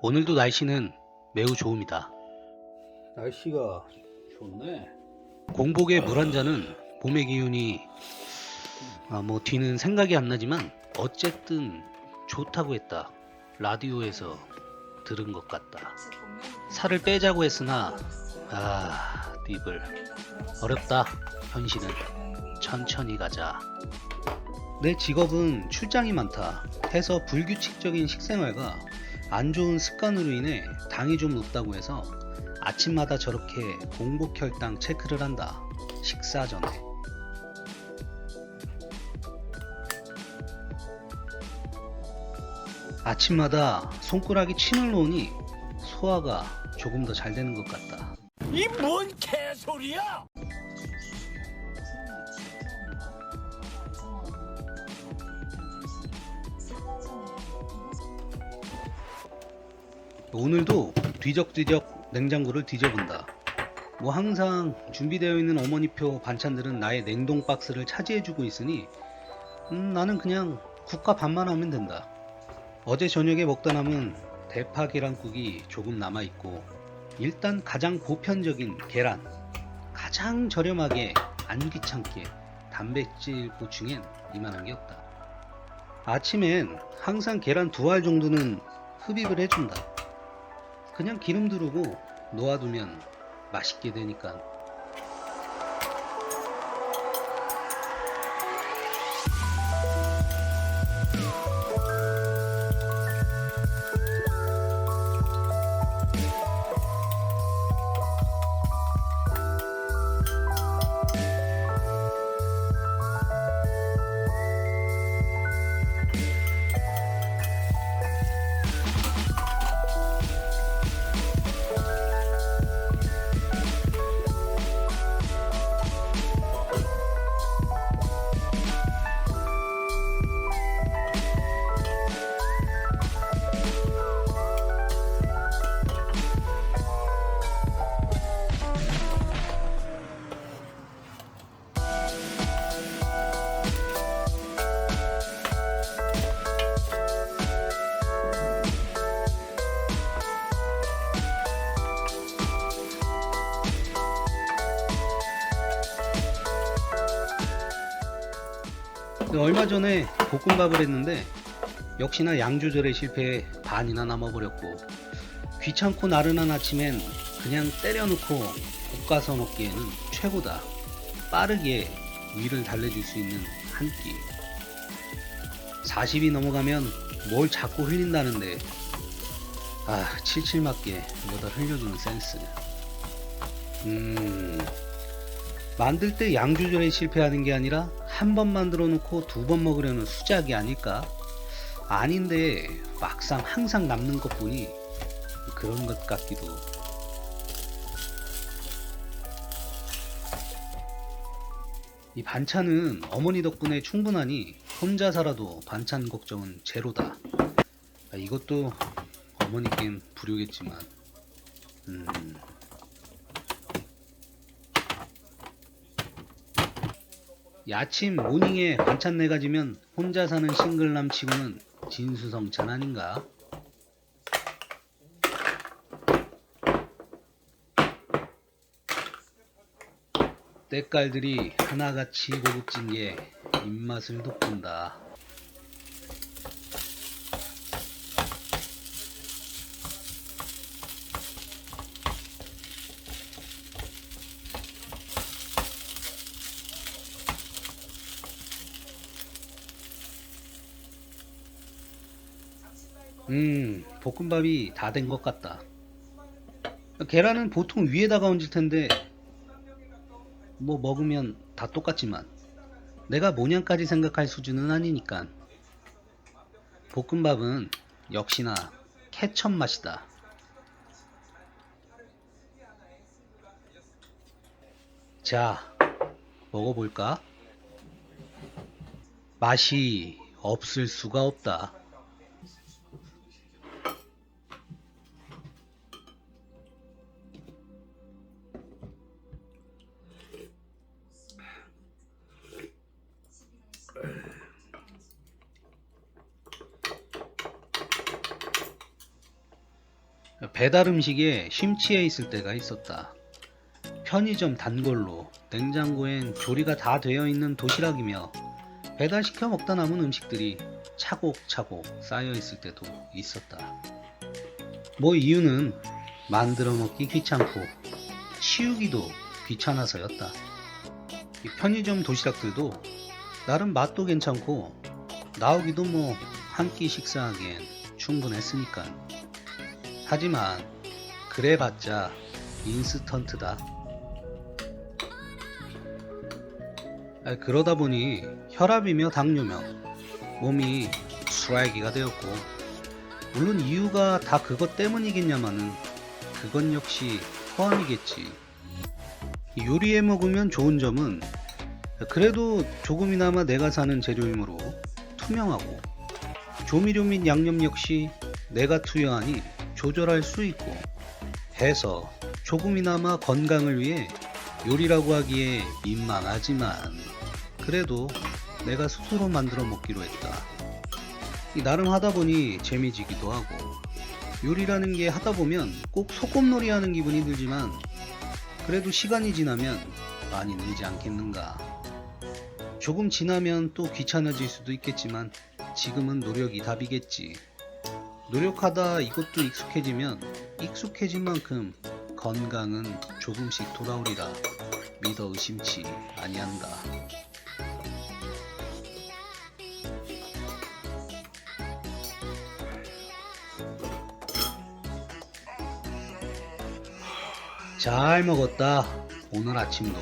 오늘도 날씨는 매우 좋음이다. 날씨가 좋네. 공복에 물한 잔은 봄의 기운이 아, 뭐 뒤는 생각이 안 나지만 어쨌든 좋다고 했다. 라디오에서 들은 것 같다. 살을 빼자고 했으나 아 띠블 어렵다. 현실은 천천히 가자. 내 직업은 출장이 많다. 해서 불규칙적인 식생활과 안 좋은 습관으로 인해 당이 좀 높다고 해서 아침마다 저렇게 공복 혈당 체크를 한다. 식사 전에. 아침마다 손가락에 침을 놓으니 소화가 조금 더 잘 되는 것 같다. 이 뭔 개소리야! 오늘도 뒤적뒤적 냉장고를 뒤져본다. 뭐 항상 준비되어 있는 어머니표 반찬들은 나의 냉동 박스를 차지해주고 있으니 음, 나는 그냥 국과 밥만 하면 된다. 어제 저녁에 먹다 남은 대파 계란국이 조금 남아 있고 일단 가장 보편적인 계란 가장 저렴하게 안 귀찮게 단백질 보충엔 이만한 게 없다. 아침엔 항상 계란 두 알 정도는 흡입을 해준다. 그냥 기름 두르고 놓아두면 맛있게 되니까. 얼마 전에 볶음밥을 했는데 역시나 양 조절에 실패해 반이나 남아버렸고 귀찮고 나른한 아침엔 그냥 때려놓고 볶아서 먹기에는 최고다. 빠르게 위를 달래줄 수 있는 한 끼. 40이 넘어가면 뭘 자꾸 흘린다는데 아 칠칠 맞게 뭐다 흘려주는 센스. 음 만들 때 양 조절에 실패하는 게 아니라 한 번 만들어 놓고 두 번 먹으려는 수작이 아닐까? 아닌데 막상 항상 남는 것 보니 그런 것 같기도. 이 반찬은 어머니 덕분에 충분하니 혼자 살아도 반찬 걱정은 제로다. 아, 이것도 어머니께는 불효겠지만, 음. 이 아침 모닝에 반찬 네 가지면 혼자 사는 싱글남 치고는 진수성찬 아닌가? 때깔들이 하나같이 고급진 게 입맛을 돋군다. 음, 볶음밥이 다 된 것 같다. 계란은 보통 위에다가 얹을 텐데, 뭐 먹으면 다 똑같지만, 내가 모양까지 생각할 수준은 아니니까. 볶음밥은 역시나 케첩 맛이다. 자, 먹어볼까? 맛이 없을 수가 없다. 배달 음식에 심취해 있을 때가 있었다. 편의점 단골로 냉장고엔 조리가 다 되어 있는 도시락이며 배달시켜 먹다 남은 음식들이 차곡차곡 쌓여 있을 때도 있었다. 뭐 이유는 만들어 먹기 귀찮고 치우기도 귀찮아서였다. 이 편의점 도시락들도 나름 맛도 괜찮고 나오기도 뭐 한 끼 식사하기엔 충분했으니까. 하지만 그래봤자 인스턴트다. 아, 그러다 보니 혈압이며 당뇨며 몸이 수라기가 되었고 물론 이유가 다 그것 때문이겠냐마는 그건 역시 포함이겠지. 요리해 먹으면 좋은 점은 그래도 조금이나마 내가 사는 재료이므로 투명하고 조미료 및 양념 역시 내가 투여하니 조절할 수 있고 해서 조금이나마 건강을 위해 요리라고 하기에 민망하지만 그래도 내가 스스로 만들어 먹기로 했다. 이 나름 하다 보니 재미지기도 하고 요리라는 게 하다 보면 꼭 소꿉놀이 하는 기분이 들지만 그래도 시간이 지나면 많이 늘지 않겠는가. 조금 지나면 또 귀찮아질 수도 있겠지만 지금은 노력이 답이겠지. 노력하다 이것도 익숙해지면 익숙해진 만큼 건강은 조금씩 돌아오리라 믿어 의심치 아니한다. 잘 먹었다. 오늘 아침도.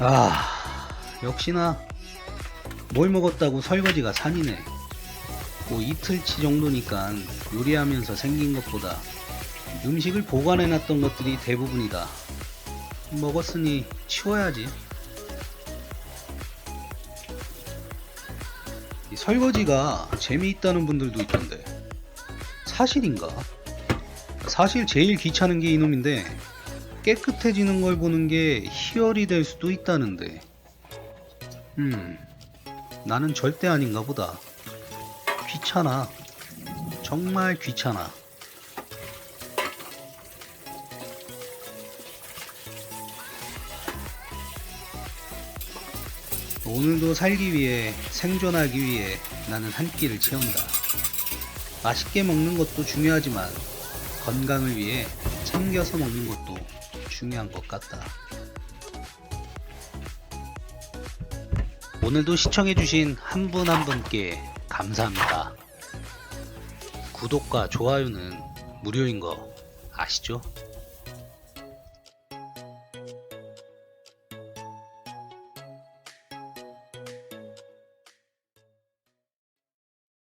아, 역시나 뭘 먹었다고 설거지가 산이네. 뭐 이틀치 정도니까 요리하면서 생긴 것보다 음식을 보관해 놨던 것들이 대부분이다. 먹었으니 치워야지. 이 설거지가 재미있다는 분들도 있던데 사실인가? 사실 제일 귀찮은 게 이놈인데 깨끗해지는 걸 보는 게 희열이 될 수도 있다는데. 음 나는 절대 아닌가 보다. 귀찮아. 정말 귀찮아. 오늘도 살기 위해 생존하기 위해 나는 한 끼를 채운다. 맛있게 먹는 것도 중요하지만 건강을 위해 챙겨서 먹는 것도 중요한 것 같다. 오늘도 시청해주신 한 분 한 분께 감사합니다. 구독과 좋아요는 무료인 거 아시죠?